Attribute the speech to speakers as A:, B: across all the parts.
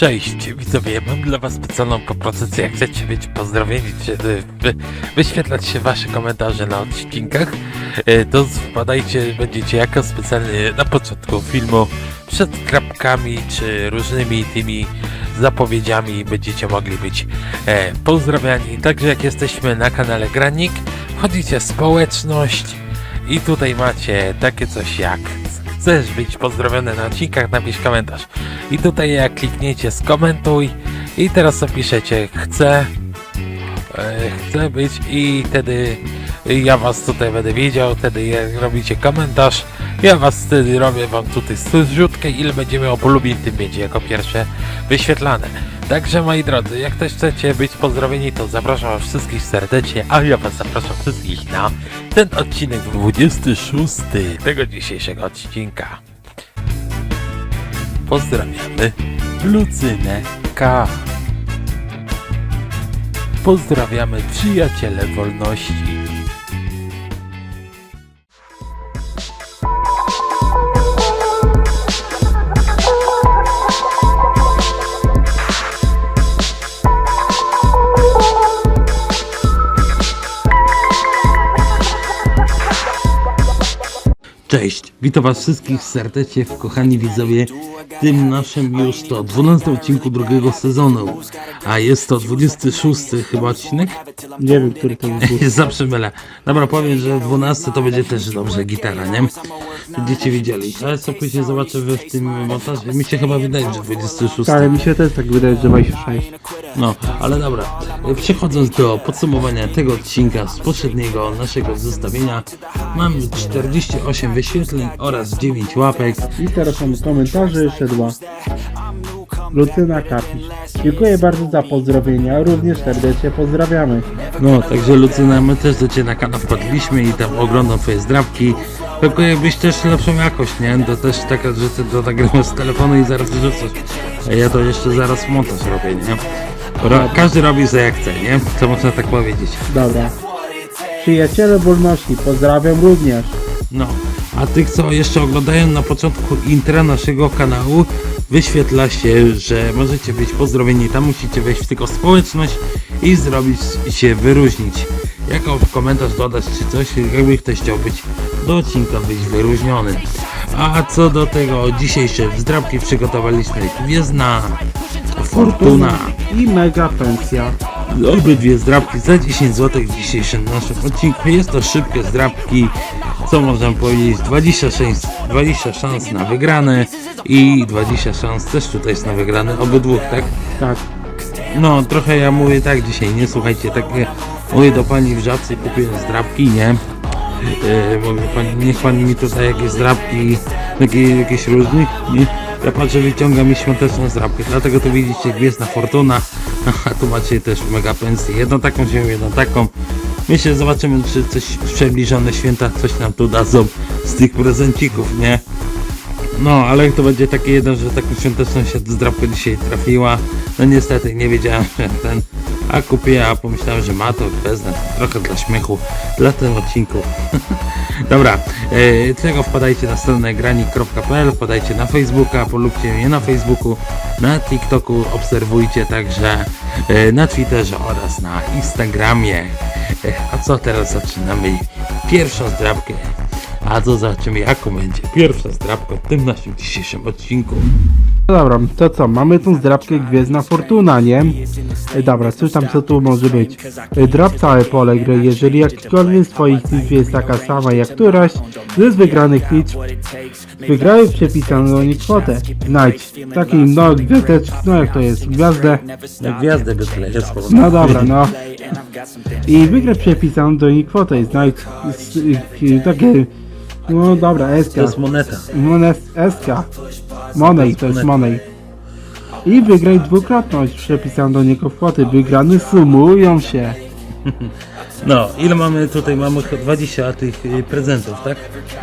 A: Cześć, widzowie, mam dla was specjalną propozycję. Jak chcecie być pozdrowieni, czy wy, wy, wyświetlać się wasze komentarze na odcinkach, e, to wpadajcie, będziecie jako specjalnie na początku filmu, przed krapkami, czy różnymi tymi zapowiedziami będziecie mogli być e, pozdrawiani. Także jak jesteśmy na kanale Granik, wchodzicie w społeczność i tutaj macie takie coś jak chcesz być pozdrowiony na odcinkach, napisz komentarz. I tutaj jak klikniecie skomentuj i teraz napiszecie chcę e, chcę być i wtedy ja was tutaj będę wiedział, wtedy robicie komentarz, ja was wtedy robię wam tutaj zrzutkę, ile będzie miało polubień, tym będzie jako pierwsze wyświetlane. Także moi drodzy, jak też chcecie być pozdrowieni, to zapraszam was wszystkich serdecznie, a ja was zapraszam wszystkich na ten odcinek 26 tego dzisiejszego odcinka. Pozdrawiamy Lucynę K. Pozdrawiamy przyjaciele wolności. Witam was wszystkich serdecznie, kochani widzowie, w tym naszym już to 12 odcinku drugiego sezonu, a jest to 26 chyba odcinek?
B: Nie wiem, który to jest.
A: Zawsze mylę. Dobra, powiem, że 12 to będzie też dobrze gitara, nie? Będziecie widzieli. Ale co później zobaczę wy w tym montażu. Mi się chyba wydaje, że 26.
B: Ale mi się też tak wydaje, że 26.
A: No, ale dobra. Przechodząc do podsumowania tego odcinka z poprzedniego naszego zestawienia, mamy 48 wyświetleń oraz 9 łapek.
B: I teraz są komentarze szedła. Lucyna Kapisz. Dziękuję bardzo za pozdrowienia, również serdecznie pozdrawiamy.
A: No, także Lucyna, my też do Ciebie na kanał wpadliśmy i tam oglądam Twoje zdrabki. Tylko jakbyś też lepszą jakość, nie? To też taka, że Ty to nagrywasz z telefonu i zaraz wrzucasz. A ja to jeszcze zaraz montaż robię, nie? Ro każdy robi za jak chce, nie? Co można tak powiedzieć.
B: Dobra. Przyjaciele wolności, pozdrawiam również.
A: No, a tych, co jeszcze oglądają na początku intra naszego kanału, wyświetla się, że możecie być pozdrowieni. Tam musicie wejść w tylko społeczność i zrobić się wyróżnić. Jako komentarz dodać czy coś, jakby ktoś chciał być do odcinka być wyróżniony. A co do tego dzisiejsze wzdrabki przygotowaliśmy Gwiezdna Fortuna.
B: I mega pensja.
A: Obydwie zdrabki za 10 zł w dzisiejszym naszym odcinku. Jest to szybkie zdrabki, co można powiedzieć, 26, 20 szans na wygrane i 20 szans też tutaj jest na wygrane, obydwóch, tak?
B: Tak.
A: No, trochę ja mówię tak dzisiaj, nie słuchajcie, tak nie, mówię do pani w żabce, kupiłem zdrabki, nie? Yy, mówię, pani, niech pani mi tutaj jakieś zdrabki, takie, jakieś różnych, nie? Ja patrzę, wyciąga mi świąteczną zdrabkę, dlatego tu widzicie Gwiezdna Fortuna, a tu macie też mega pensję, jedną taką wziąłem, jedną taką. Myślę, zobaczymy, czy coś przybliżone święta coś nam tu dadzą z tych prezencików, nie? No, ale to będzie takie jeden, że taką świąteczną się zdrabkę dzisiaj trafiła. No niestety nie wiedziałem, że ten. A kupiłem, a pomyślałem, że ma to wezmę. Trochę dla śmiechu, dla tego odcinku. Dobra, e, tego wpadajcie na stronę granik.pl, wpadajcie na Facebooka, polubcie mnie na Facebooku, na TikToku, obserwujcie także e, na Twitterze oraz na Instagramie. E, a co teraz zaczynamy? Pierwszą zdrabkę. A to zobaczymy jaką będzie pierwsza zdrabka w tym naszym dzisiejszym odcinku.
B: No dobra, to co? Mamy tą zdrabkę Gwiezdna Fortuna, nie? E, Dobra, cóż tam co tu może być? E, Drap całe pole gry, jeżeli jakikolwiek z twoich liczb jest taka sama jak któraś z wygranych liczb, wygrały przepisaną do nich kwotę. Znajdź taki no gwiazdeczki, no jak to jest, gwiazdę,
A: Na gwiazdę by
B: no dobra, no. I wygrę przepisaną do nich kwotę, znajdź takie, no dobra, SK.
A: To jest moneta.
B: Monet SK. Monej, to jest Monej. I wygraj dwukrotność przepisaną do niego kwoty. Wygrane sumują się.
A: No, ile mamy tutaj? Mamy chyba 20 tych y, prezentów, tak?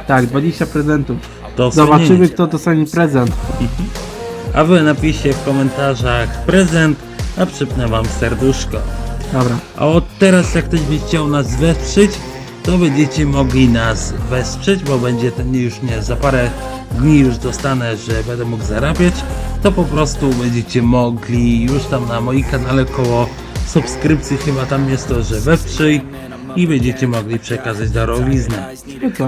B: Tak, 20 prezentów.
A: To
B: Zobaczymy kto dostanie prezent.
A: A wy napiszcie w komentarzach prezent, a przypnę wam serduszko.
B: Dobra.
A: A od teraz jak ktoś by chciał nas wesprzeć, to będziecie mogli nas wesprzeć, bo będzie ten już nie za parę dni już dostanę, że będę mógł zarabiać. to po prostu będziecie mogli już tam na moim kanale koło subskrypcji chyba tam jest to, że wesprzyj i będziecie mogli przekazać darowiznę,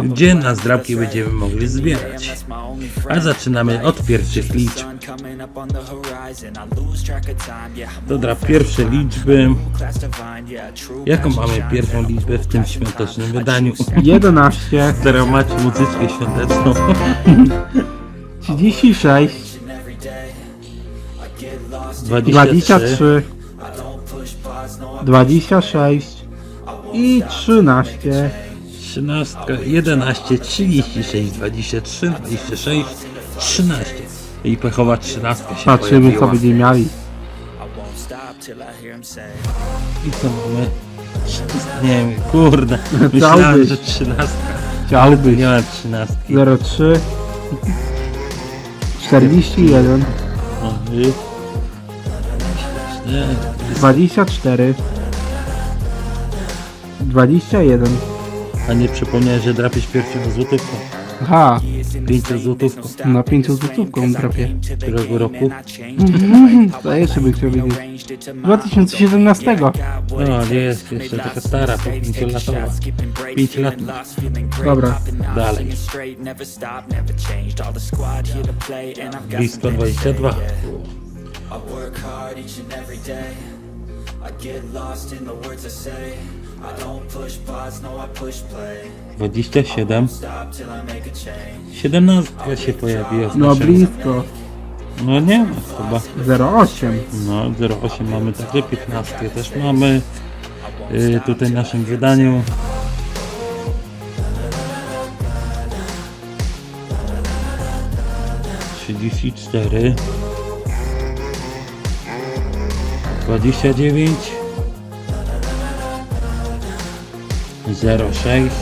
A: gdzie na zdrabki będziemy mogli zbierać. A zaczynamy od pierwszych liczb. Dobra, pierwsze liczby. Jaką mamy pierwszą liczbę w tym świątecznym wydaniu?
B: 11,
A: Teraz macie muzyczkę świąteczną.
B: 36,
A: 23,
B: 23, 26 i 13.
A: 13, 11, 36, 23, 26, 13. I pechowa 13 się
B: Patrzymy co
A: pojawiła.
B: będziemy mieli.
A: I co mamy? Nie wiem, kurde. Myślałem, że 13.
B: Chciałbyś.
A: Nie ma 13.
B: 03 41
A: Mamy
B: 24 21
A: A nie przypomniałeś, że drapiesz pierwszą złotówką.
B: Aha,
A: 5 złotówką
B: na 5 złotówką trafię.
A: którego roku?
B: To jeszcze bym chciał wiedzieć. 2017
A: No, nie jest jeszcze taka stara, 5-latowa. 5 lat.
B: Dobra,
A: Dalej. Blisko 22.
C: I work hard each and every day. I get lost in the words I say. I don't push pause, no I push play.
A: 27.
C: Stop till I make a change.
A: 17 się pojawiła z
B: no blisko.
A: No nie ma chyba.
B: 08
A: No 08 mamy także 15 też mamy. Y, tutaj w naszym wydaniu. Trzydzieści cztery, dwadzieścia dziewięć, zero sześć,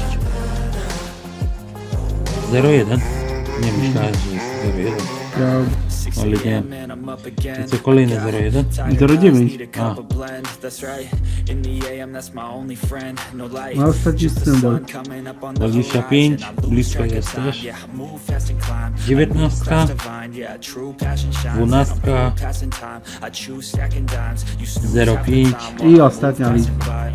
A: zero jeden. Nie myślałem, że jest zero jeden,
B: ja
A: ale nie. I co kolejne zero jeden?
B: 09
C: Need a No
B: ostatni symbol.
C: sun coming up on the
A: 25,
C: horizon. I lose
A: blisko
C: track of
A: jest
C: time,
A: też.
C: yeah, I move fast and climb.
A: 19,
C: Crash divine, yeah, true passion shines.
A: Dwunastka.
C: I'm passing time. I
B: ostatnia liczba.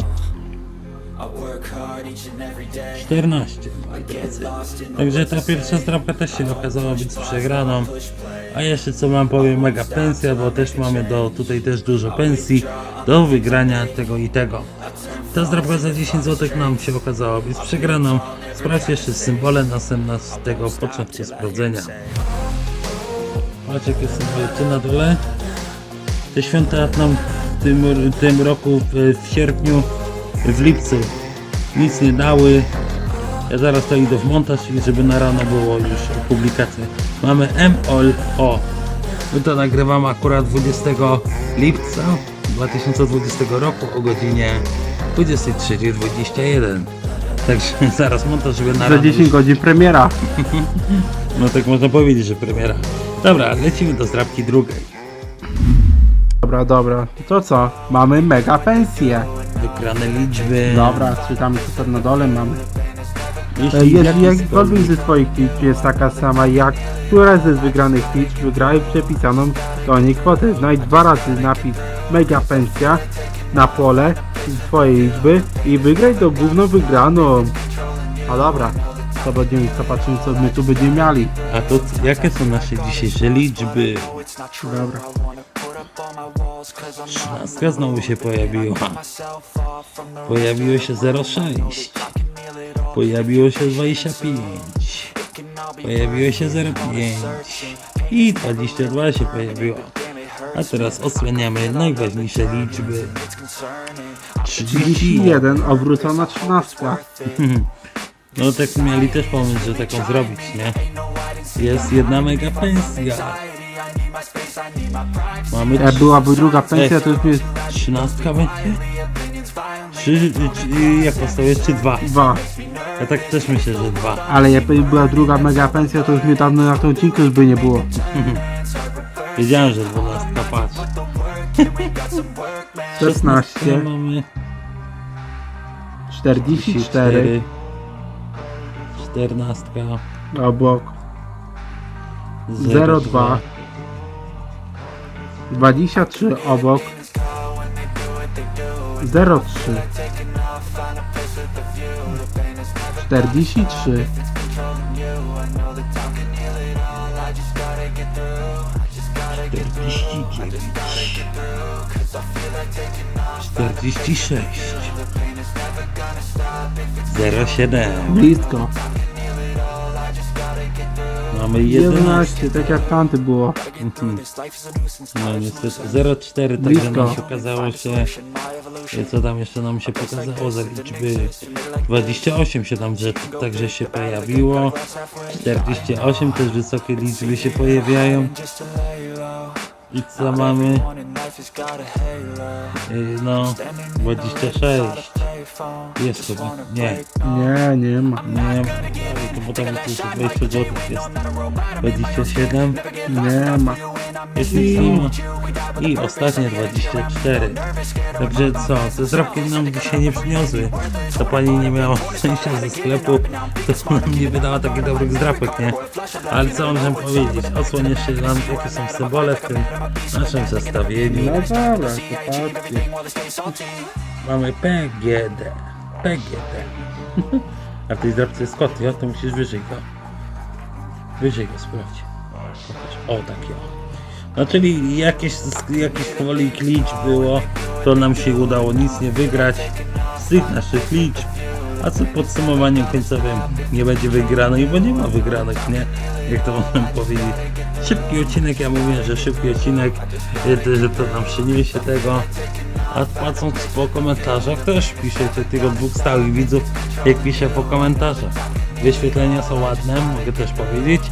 A: 14.
C: Get lost in the
A: Także ta pierwsza zdrabka też się okazała być przegraną. A jeszcze co wam powiem, mega pensja, bo też mamy do, tutaj też dużo pensji do wygrania tego i tego. Ta zdrabka za 10 zł nam się okazała być przegraną. Sprawdź jeszcze symbole tego początku sprawdzenia. Patrz jakie symbole tu na dole. Te święta nam w tym, tym roku w, w sierpniu, w lipcu nic nie dały. Ja zaraz to idę w montaż, czyli żeby na rano było już publikacja. Mamy MOL. My to nagrywamy akurat 20 lipca 2020 roku o godzinie 23.21. Także zaraz montaż, żeby na
B: Za
A: rano
B: 10
A: już,
B: godzin premiera.
A: No tak można powiedzieć, że premiera. Dobra, lecimy do zdrabki drugiej.
B: Dobra, dobra. To co? Mamy mega pensję.
A: Wygrane liczby.
B: Dobra, czytamy co tam na dole mamy. E,
A: Jeśli
B: Jeżeli
A: jakiś
B: jakkolwiek ze swoich liczb jest taka sama jak któraś ze z wygranych liczb, wygraj przepisaną do niej kwotę. Znajdź dwa razy napis mega pensja na pole swojej liczby i wygraj do główną wygraną. A dobra, to będziemy zobaczymy co my tu będziemy mieli.
A: A to c- jakie są nasze dzisiejsze liczby?
B: Dobra.
A: Trzynastka znowu się pojawiła. Pojawiło się 06. Pojawiło się 25. Pojawiło się 05. I 22 się pojawiło. A teraz osłaniamy najważniejsze liczby. 31.
B: 31, obrócona 13.
A: No tak mieli też pomysł, że taką zrobić, nie? Jest jedna mega pensja. Mamy
B: Jak byłaby druga pensja, to już jest
A: Trzynastka będzie? Trzy, czy, jak postawię? Czy dwa?
B: dwa.
A: Ja tak też myślę, że dwa.
B: Ale jakby była druga mega pensja, to już mnie dawno na tym odcinku już by nie było.
A: Wiedziałem, że dwunastka, patrz.
B: 16,
A: mamy
B: 44,
A: Czternastka.
B: obok 02, 23 obok 03 43
A: Czterdzieści sześć. Zero siedem.
B: blisko
A: Mamy 11.
B: 11 tak jak tamty było.
A: Mhm. No niestety 04, także
B: Blisko.
A: nam się okazało się, co tam jeszcze nam się pokazało za liczby. 28 się tam że, także się pojawiło. 48 też wysokie liczby się pojawiają. I co mamy? Y, no 26 jest chyba nie
B: nie nie ma
A: nie to bo tam jest 20 zł jest 27
B: nie ma
A: jest nic samo. I ostatnie 24. Także co, te zdrabki nam dzisiaj nie przyniosły. Ta pani nie miała szczęścia ze sklepu, to nam nie wydała takich dobrych zdrapek, nie? Ale co możemy powiedzieć? Odsłoń jeszcze nam jakie są symbole w tym naszym zestawieniu.
B: no dobra to
A: Mamy PGD. PGD. A w tej zdrabce jest kot? To musisz wyżej go. Wyżej go sprawdź. O, takie o. No czyli jakieś, jakieś kawałek liczb było, to nam się udało nic nie wygrać z tych naszych liczb. A co podsumowaniem końcowym nie będzie wygranej, bo nie ma wygranych, nie? Jak to można powiedzieć. Szybki odcinek, ja mówię, że szybki odcinek, że to nam przyniesie tego. A płacąc po komentarzach też piszecie tych dwóch stałych widzów, jak piszę po komentarzach. Wyświetlenia są ładne, mogę też powiedzieć.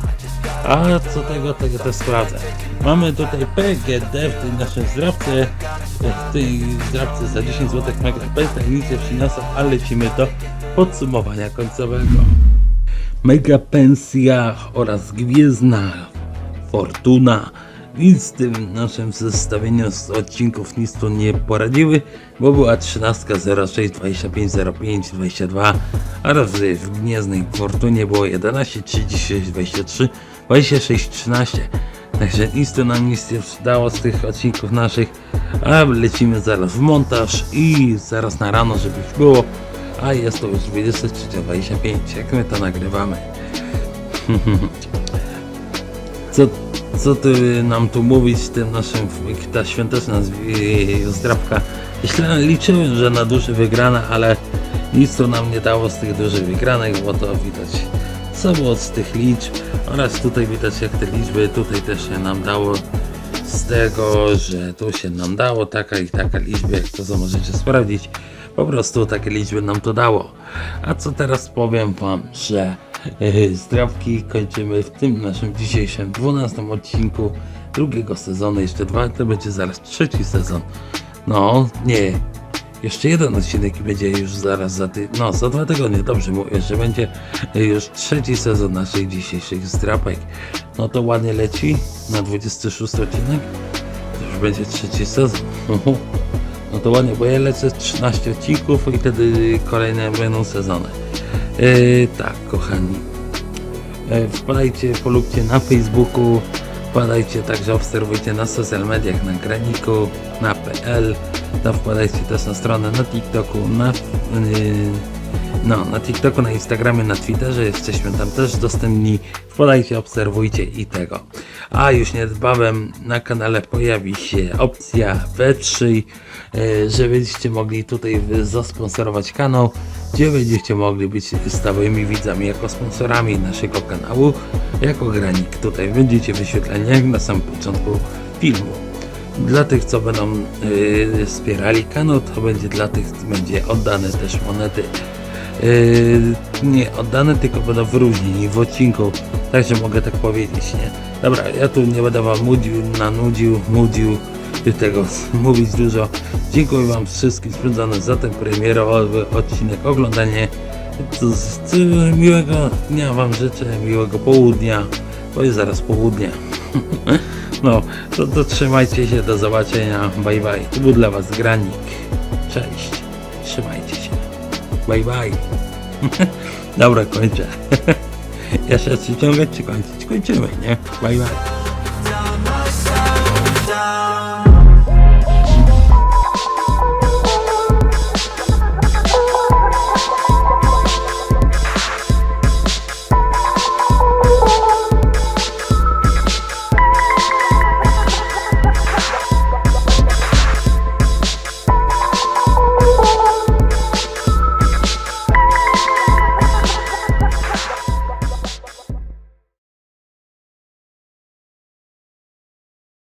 A: A co tego, tego też sprawdzę. Mamy tutaj PGD w tej naszej zdrabce, w tej zdrabce za 10 zł mega pesta nic nie przyniosą, ale lecimy do podsumowania końcowego. Mega pensja oraz gwiezdna fortuna. Nic w tym naszym zestawieniu z odcinków nic tu nie poradziły, bo była 13, 06, 25, 05, 22 oraz w Gniezdnej Fortunie było 11, 36, 23, 26, 13. Także nic tu nam nic nie przydało z tych odcinków naszych, a lecimy zaraz w montaż i zaraz na rano, żeby już było, a jest to już 23.25, jak my to nagrywamy. co, ty nam tu mówić w tym naszym, ta świąteczna zwi- zdrabka. Myślałem, liczyłem, że na duży wygrana, ale nic to nam nie dało z tych dużych wygranych, bo to widać co było z tych liczb oraz tutaj widać jak te liczby tutaj też się nam dało z tego, że tu się nam dało taka i taka liczba, jak to co możecie sprawdzić. Po prostu takie liczby nam to dało. A co teraz powiem wam, że zdrawki kończymy w tym naszym dzisiejszym 12 odcinku drugiego sezonu. Jeszcze dwa, to będzie zaraz trzeci sezon. No, nie, jeszcze jeden odcinek i będzie już zaraz za ty... No, za dwa tygodnie, dobrze mówię, że będzie już trzeci sezon naszych dzisiejszych zdrapek. No to ładnie leci na 26 odcinek. To już będzie trzeci sezon. No to ładnie, bo ja lecę 13 odcinków i wtedy kolejne będą sezony. Yy, tak, kochani. E, Wpadajcie, polubcie na Facebooku, wpadajcie także, obserwujcie na social mediach, na graniku, na PL, no, wpadajcie też na stronę na TikToku, na, yy, no, na TikToku, na Instagramie, na Twitterze, jesteśmy tam też dostępni, wpadajcie, obserwujcie i tego. A już niedbawem na kanale pojawi się opcja W3, e, że będziecie mogli tutaj zasponsorować kanał, gdzie będziecie mogli być stałymi widzami jako sponsorami naszego kanału, jako granik. Tutaj będziecie wyświetleni jak na samym początku filmu. Dla tych, co będą yy, wspierali kanał, to będzie dla tych, będzie oddane też monety. Yy, nie oddane, tylko będą wyróżnieni w odcinku. Także mogę tak powiedzieć, nie? Dobra, ja tu nie będę wam nudził, nanudził, nudził tego mówić dużo. Dziękuję wam wszystkim spędzonym za ten premierowy odcinek, oglądanie. Co, co, miłego dnia wam życzę, miłego południa, bo jest zaraz południe. No, to, to trzymajcie się, do zobaczenia, bye bye. Tu był dla was Granik. Cześć. Bye bye. Dobra, kończę. Jeszcze czy ciągać, czy kończyć? Kończymy, nie? Bye bye.